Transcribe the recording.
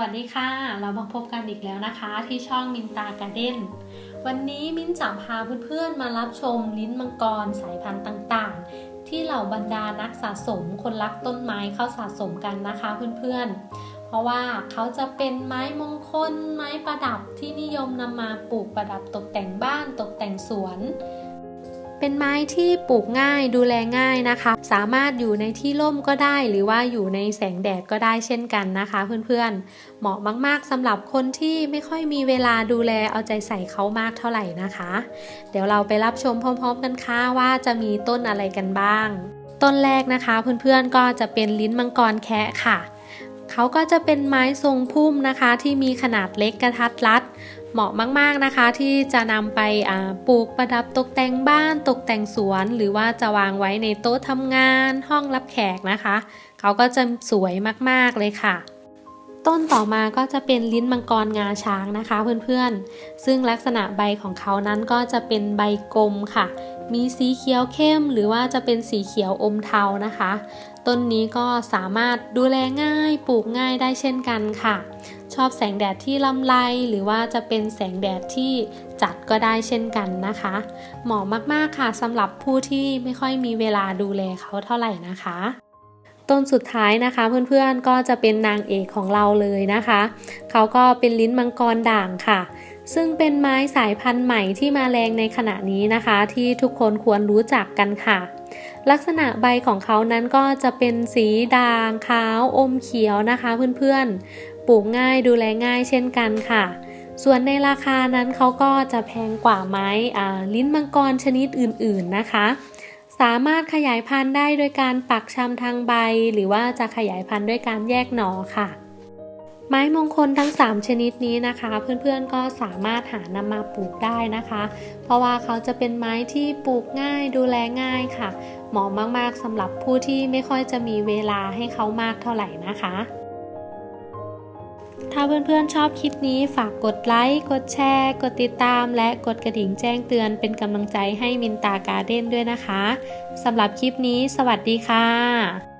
วัสดีค่ะ เรามาพบกันอีกแล้วนะคะ ที่ช่องมินตาการ์เด้น วันนี้มินจะพาเพื่อนๆมารับชมลิ้นมังกรสายพันธุ์ต่างๆ ที่เหล่าบรรดานักสะสมคนรักต้นไม้เข้าสะสมกันนะคะเพื่อนๆ เพราะว่าเขาจะเป็นไม้มงคล ไม้ประดับที่นิยมนำมาปลูกประดับตกแต่งบ้านตกแต่งสวน เป็นไม้ที่ปลูกง่ายดูแลง่ายนะคะ สามารถอยู่ในที่ร่มก็ได้หรือว่าอยู่ในแสงแดดก็ได้เช่นกันนะคะ เพื่อนๆ เหมาะมากๆสำหรับคนที่ไม่ค่อยมีเวลาดูแลเอาใจใส่เขามากเท่าไหร่นะคะ เดี๋ยวเราไปรับชมพร้อม ๆ กันค่ะว่าจะมีต้นอะไรกันบ้าง ต้นแรกนะคะเพื่อนๆก็จะเป็นลิ้นมังกรแคะค่ะ เขาก็จะเป็นไม้ทรงพุ่มนะคะ ที่มีขนาดเล็กกระทัดรัด เหมาะมากๆนะคะ ที่จะนำไปปลูกประดับตกแต่งบ้านตกแต่งสวน หรือว่าจะวางไว้ในโต๊ะทำงานห้องรับแขกนะคะ เขาก็จะสวยมากๆเลยค่ะต้นต่อมาก็จะเป็นลิ้นมังกรงาช้างนะคะเพื่อนๆ ซึ่งลักษณะใบของเขานั้นก็จะเป็นใบกลมค่ะ มีสีเขียวเข้มหรือว่าจะเป็นสีเขียวอมเทานะคะ ต้นนี้ก็สามารถดูแลง่ายปลูกง่ายได้เช่นกันค่ะ ชอบแสงแดดที่ลำไรหรือว่าจะเป็นแสงแดดที่จัดก็ได้เช่นกันนะคะ เหมาะมากๆค่ะสำหรับผู้ที่ไม่ค่อยมีเวลาดูแลเขาเท่าไหร่นะคะ ต้นสุดท้ายนะคะเพื่อนๆก็จะเป็นนางเอกของเราเลยนะคะ เขาก็เป็นลิ้นมังกรด่างค่ะ ซึ่งเป็นไม้สายพันธุ์ใหม่ที่มาแรงในขณะนี้นะคะ ที่ทุกคนควรรู้จักกันค่ะ ลักษณะใบของเขานั้นก็จะเป็นสีด่างขาวอมเขียวนะคะเพื่อนๆ ปลูกง่ายดูแลง่ายเช่นกันค่ะส่วนในราคานั้นเขาก็จะแพงกว่าไม้ลิ้นมังกรชนิดอื่นๆนะคะ สามารถขยายพันธุ์ได้โดยการปักชำทางใบ หรือว่าจะขยายพันธุ์ด้วยการแยกหน่อค่ะ ไม้มงคลทั้ง 3 ชนิดนี้นะคะ เพื่อนๆก็สามารถหานำมาปลูกได้นะคะ เพราะว่าเขาจะเป็นไม้ที่ปลูกง่ายดูแลง่ายค่ะ เหมาะมากๆสำหรับผู้ที่ไม่ค่อยจะมีเวลาให้เขามากเท่าไหร่นะคะ ถ้าเพื่อนๆชอบคลิปนี้ฝากกดไลค์ กดแชร์ กดติดตาม และกดกระดิ่งแจ้งเตือนเป็นกำลังใจให้มินตาการ์เด้นด้วยนะคะ สำหรับคลิปนี้ สวัสดีค่ะ